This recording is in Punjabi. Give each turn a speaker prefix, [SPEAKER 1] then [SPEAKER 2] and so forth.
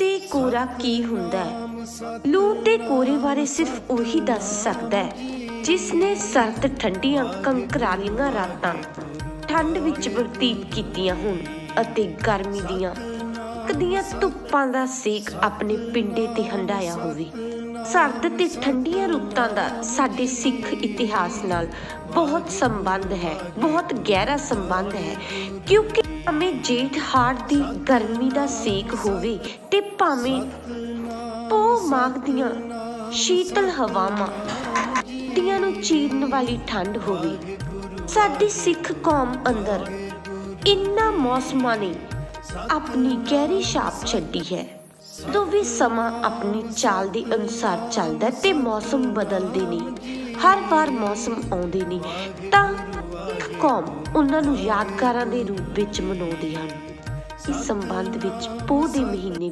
[SPEAKER 1] ਤੇ ਕੋਰਾ ਕੀ ਹੁੰਦਾ ਹੈ? ਲੂ ਤੇ ਕੋਰੇ ਬਾਰੇ ਸਿਰਫ ਉਹੀ ਦੱਸ ਸਕਦਾ ਹੈ, ਜਿਸ ਨੇ ਸਰਦ ਠੰਡੀਆਂ ਕੰਕਰਾਲੀਆਂ ਰਾਤਾਂ ਠੰਡ ਵਿੱਚ ਬਤੀਤ ਕੀਤੀਆਂ ਹੋਣ ਅਤੇ ਗਰਮੀ ਦੀਆਂ ਕਦੀਆਂ ਧੁੱਪਾਂ ਦਾ ਸੇਕ ਆਪਣੇ ਪਿੰਡੇ ਤੇ ਹੰਡਾਇਆ ਹੋਵੇ। ਸਰਦ ਤੇ ਠੰਡੀਆਂ ਰੁੱਤਾਂ ਦਾ ਸਾਡੇ ਸਿੱਖ ਇਤਿਹਾਸ ਨਾਲ ਬਹੁਤ ਸੰਬੰਧ ਹੈ, ਬਹੁਤ ਗਹਿਰਾ ਸੰਬੰਧ ਹੈ। ਕਿਉਂਕਿ ਭਾਵੇਂ ਜੇਠ ਹਾੜ ਦੀ ਗਰਮੀ ਦਾ ਸੇਕ ਹੋਵੇ ਤੇ ਭਾਵੇਂ ਪੋ ਮਾਘ ਦੀਆਂ ਸ਼ੀਤਲ ਹਵਾਵਾਂ ਦੀਆਂ ਨੂੰ ਚੀਰਨ ਵਾਲੀ ਠੰਡ ਹੋਵੇ, ਸਾਡੀ ਸਿੱਖ ਕੌਮ ਅੰਦਰ ਇਨ੍ਹਾਂ ਮੌਸਮਾਂ ਨੇ ਆਪਣੀ ਗਹਿਰੀ ਛਾਪ ਛੱਡੀ ਹੈ। ਜਦੋਂ ਵੀ ਸਮਾਂ ਆਪਣੀ ਚਾਲ ਦੇ ਅਨੁਸਾਰ ਚੱਲਦਾ ਹੈ ਤੇ ਮੌਸਮ ਬਦਲਦੇ ਨੇ। ਹਰ ਵਾਰ ਮੌਸਮ ਆਉਂਦੇ ਨੇ, ਤਾਂ ਇੱਕ ਕੌਮ ਉਹਨਾਂ ਨੂੰ ਯਾਦਗਾਰਾਂ ਦੇ ਰੂਪ ਵਿੱਚ ਮਨਾਉਂਦੇ ਹਨ। ਇਸ ਸੰਬੰਧ ਵਿੱਚ ਪੋਹ ਦੇ ਮਹੀਨੇ